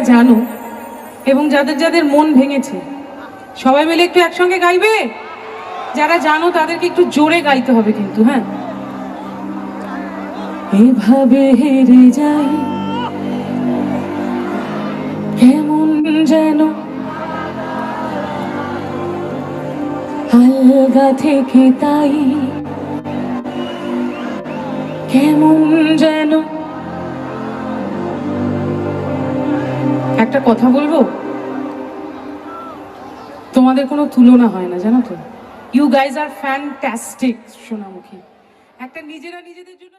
যারা জানো এবং যাদের যাদের মন ভেঙেছে, সবাই মিলে একটু একসঙ্গে গাইবে? যারা জানো তাদেরকে একটু জোরে গাইতে হবে কিন্তু হ্যাঁ? এভাবে হেরে যাই, কেমন যেন আলগা থেকে তাই, কেমন যেন একটা কথা বলব? তোমাদের কোনো তুলনা হয় না, জানো তো? You guys R fantastic Sonamukhi. একটা নিজেরা নিজেদের জন্য